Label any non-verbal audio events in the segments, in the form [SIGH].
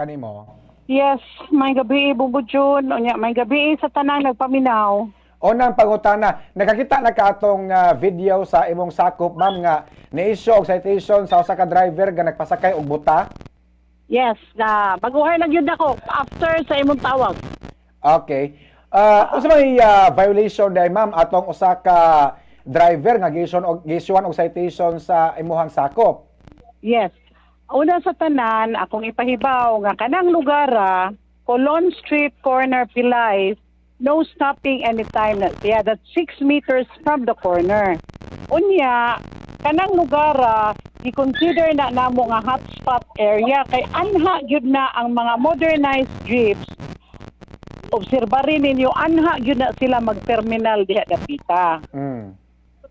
kanimo? Yes, may gabi bubudyon. Unya, may gabi sa tanang nagpaminaw. Unang pangutana, nakakita na ka atong ah, video sa imong sakop, ma'am, nga ni-issue og citation sa usa ka driver nga nagpasakay og buta. Yes, na baguhay lang yun ako after sa imong tawag. Okay. Uh, unsa may ah, violation day ma'am atong usa ka driver nga gison og gisuan og citation sa imuhang sakop? Yes. Una sa tanan, akong ipahibaw nga kanang lugar ah, Colon Street Corner Pilay, no stopping anytime na siya. That's 6 meters from the corner. Unya, kanang lugar ah, i-consider na namo nga hotspot area kay anha gyud na ang mga modernized jeeps obserbarin ninyo anha gyud na sila mag-terminal diha dapita. Mm.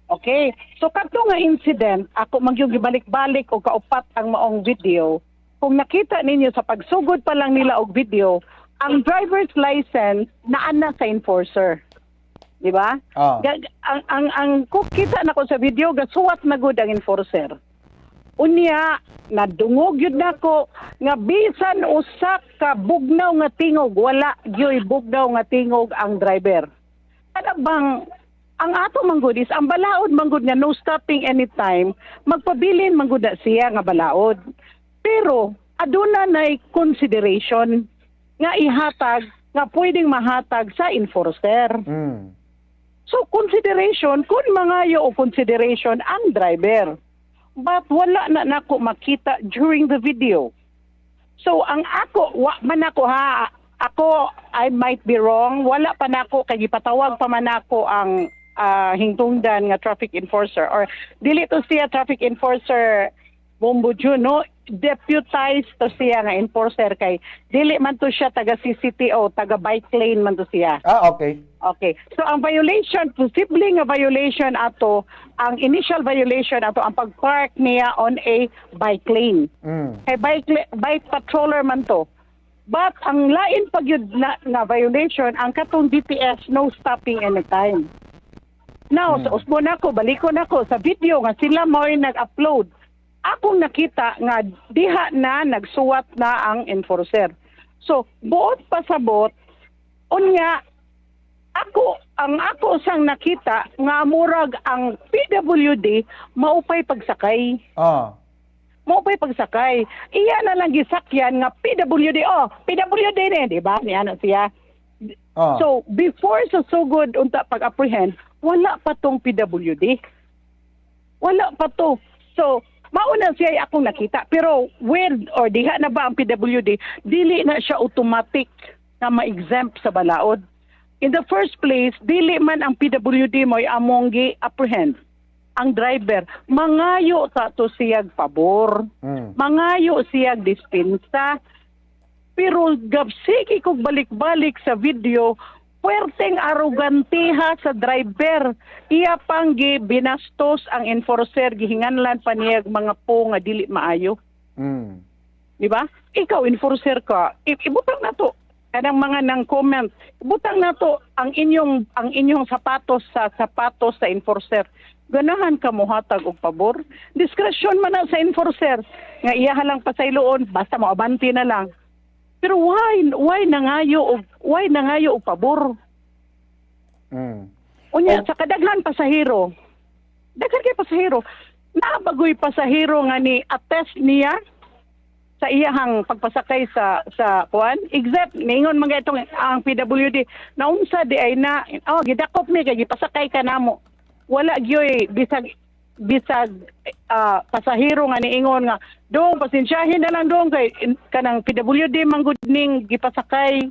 Okay? So kadto nga incident, ako magyug gibalik-balik og kaupat ang maong video. Kung nakita ninyo sa pagsugod pa lang nila og video, ang driver's license naan na sa enforcer. Di ba? Ah. Ga- ang ang ang kung kita na ko sa video gasuwat na gud ang enforcer. Unya nadungog yun nako nga bisan usa ka bugnaw nga tingog wala gyoy bugnaw nga tingog ang driver. Ano bang ang ato manggod is ang balaod manggod nga no stopping anytime magpabilin manggod na siya nga balaod. Pero aduna nay consideration nga ihatag nga pwedeng mahatag sa enforcer. Mm. So consideration, kung mangayo o consideration ang driver. But wala na nako makita during the video. So ang ako, wa man ako ha, ako I might be wrong, wala pa nako kay gipatawag pa man ako ang ah, hingtungdan nga traffic enforcer or dili to siya traffic enforcer Bombo Jun, no? Deputized to siya nga enforcer kay dili man to siya taga CCTO, taga bike lane man to siya. Ah, okay. Okay. So ang violation, posible nga violation ato, ang initial violation ato ang pag-park niya on a bike lane. Mm. Kay bike bike patroller man to. But ang lain pag yun na, na violation, ang katong DPS no stopping anytime. Now, sa usbo na ko, baliko na ko sa video nga sila mo nag-upload. Akong nakita nga diha na nagsuwat na ang enforcer. So, buot pasabot, unya, ako, ang ako sang nakita nga murag ang PWD maupay pagsakay. Ah. Maupay pagsakay. Iya na lang gisakyan nga PWD. Oh, PWD ni, di ba? Niya na siya. Ah. So, before sa sugod unta pag-apprehend, wala pa tong PWD. Wala pa to. So, mauna siya ay akong nakita. Pero weird or diha na ba ang PWD, dili na siya automatic na ma-exempt sa balaod. In the first place, dili man ang PWD mo among gi-apprehend ang driver. Mangayo sa to siyag pabor. Mm. Mangayo siyag dispensa. Pero gabsiki kog balik-balik sa video, puwerteng arogantiha sa driver. Iya pang binastos ang enforcer gihinganlan pa niya mga po nga dili maayo. Mm. Di ba? Ikaw enforcer ka. I- ibutang na to kanang mga nang comment. Ibutang na to ang inyong ang inyong sapatos sa sapatos sa enforcer. Ganahan ka mo hatag og pabor. Diskresyon man na sa enforcer. Nga iya lang pasayloon basta mo abanti na lang. Pero why why nangayo og why nangayo og pabor? Mm. Unya Oh. sa kadaghan pasahero. Daghan kay pasahero. Nabagoy pasahero nga ni attest niya sa iyahang pagpasakay sa sa kuan except ningon mga itong ang PWD naunsa di ay na oh gidakop mi kay gipasakay ka namo wala gyoy bisag bisag ah, pasahero nga niingon nga dong pasensyahin na lang dong kay kanang PWD man gud ning gipasakay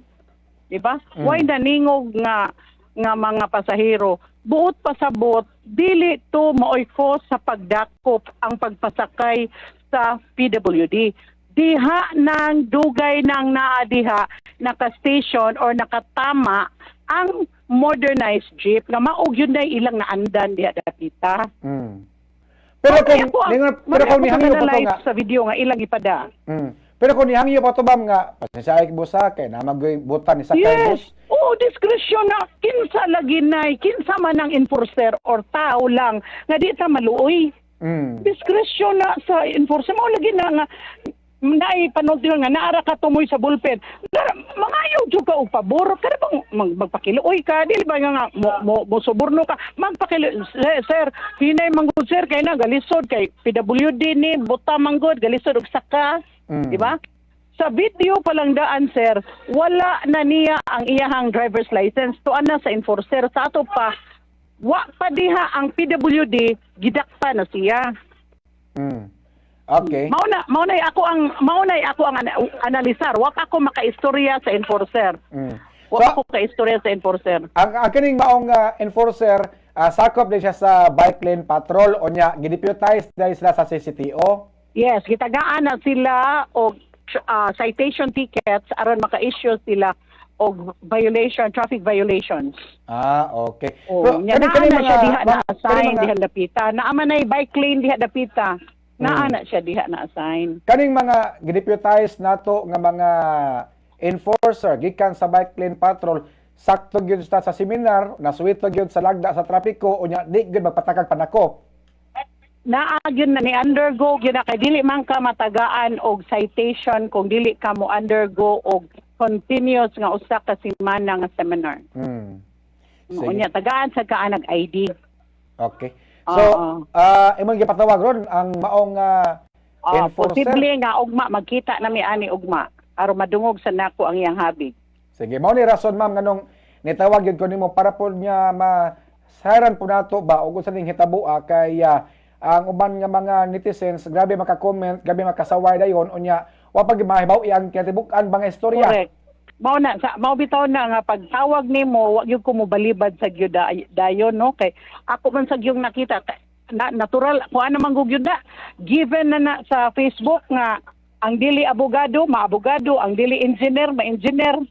di ba Mm. why na ningog nga nga mga pasahero buot pasabot dili to maoy cause sa pagdakop ang pagpasakay sa PWD diha nang dugay nang naa diha naka-station or nakatama ang modernized jeep nga maog yun na ilang naandan diha dapita. Mm. Pero kung ningon pero kung nihangyo pa to nga sa video nga ilang ipada. mm. Pero kung nihangyo pa to bam nga pasensya ay busa kay na magoy butan ni sakay Yes. Oo, diskresyon na kinsa lagi nay, kinsa man ang enforcer or tao lang nga di ta maluoy. Mm. Diskresyon na sa enforcer mo lagi na nga naay panultihan nga naara ka tumoy sa bullpen Dara, mangayo jud ka og pabor kada bang mag, magpakiluoy ka dili ba nga nga mo, mo, mo suborno ka. Magpakilo sir, sir hinay manggod sir kay na galisod kay PWD ni buta manggod galisod og saka Mm. di ba? Sa video pa lang daan sir wala na niya ang iyahang driver's license. Tuan na sa enforcer. Sa ato pa wa pa diha ang PWD gidakpa na siya. Mm. Okay. Mao na mao na ako ang mao na ako ang ana- analisar. Wa pa ako makaistorya sa enforcer. Mm. Wa So, ako kaistorya sa enforcer. ang, ang kining maong ah, enforcer ah, sakop din siya sa bike lane patrol o nya gideputize dahil sila sa CCTO. Yes, gitagaan na sila og ah, citation tickets aron maka-issue sila og violation, traffic violations. Ah, okay. Oh, So, nya kani- kani na siya diha na mga- kani assign mga- diha dapita. Naa man ay bike lane diha dapita. Naa Mm. na siya diha na assign. kaning mga gideputize nato nga mga enforcer gikan sa bike lane patrol sakto gyud sa sa seminar nasuwito gyud sa lagda sa trapiko unya di gyud magpatakag panako naa gyud na ni undergo gyud na kay dili man ka matagaan og citation kung dili ka mo undergo og continuous nga usa ka semana nga seminar. hmm. Sige. Unya tagaan sa ka nag ID. okay so ah imong gipatawag ron ang maong ah, Uh, enforcer posible nga ugma magkita na mi ani ugma aron madungog sa nako ang iyang habig. sige mao ni rason ma'am nganong nitawag gyud ko nimo para po niya masaran po nato ba ug sa ning hitabua kay ah, ang uban nga mga netizens grabe maka-comment grabe makasaway dayon unya wa pag mahibaw iyang kitibuk-an bang istorya Correct. Mao na sa mao bitaw na nga pagtawag nimo wa gyud ko mo balibad sa gyud da- dayon no? Kay ako man sa gyud nakita na, natural ko ano man gyud na given na, na sa Facebook nga ang dili abogado maabogado ang dili engineer ma-engineer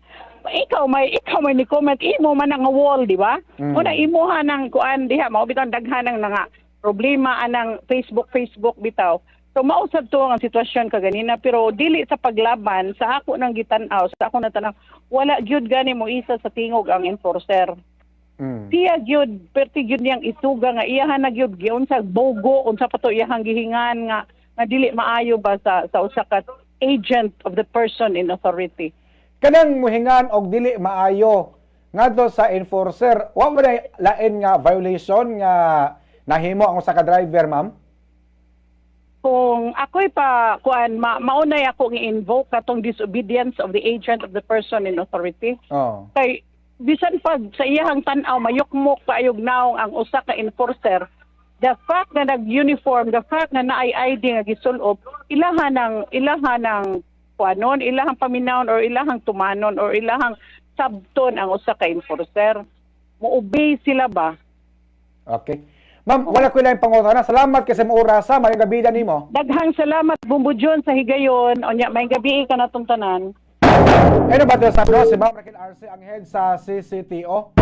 ikaw may [LAUGHS] ikaw may ni comment imo man nga wall di ba? Mm. Muna imuha ng kuan diha mao bitaw daghan ng nga problema anang Facebook Facebook bitaw So mausab to ang sitwasyon kaganina pero dili sa paglaban sa ako nang gitan-aw sa ako natanaw wala gyud gani mo isa sa tingog ang enforcer. Mm. Siya gyud perti gyud niyang isuga nga iyahan na gyud giunsa bogo unsa pa to iyahang gihingan nga nga dili maayo ba sa sa usa ka agent of the person in authority. kanang muhingan og dili maayo ngadto sa enforcer wa na lain nga violation nga nahimo ang usa ka driver ma'am Kung ako'y pa kuan ma, maunay ako nga invoke katong disobedience of the agent of the person in authority. oh kay bisan pag sa iyahang tan-aw mayukmok kaayog naong ang usa ka enforcer. The fact na nag-uniform the fact na naay ID nga gisulob ilahan ng ilahan ng kuanon ilahang paminawon or ilahang tumanon or ilahang sabton ang usa ka enforcer. Mo-obey sila ba? Okay ma'am wala ko lang pangutana salamat kasi mo orasa may gabi na nimo. Daghang salamat bumbudyon sa higayon. Onya may gabi ka natong tanan ano ba to sa si ma'am Raquel Arce ang head sa CCTO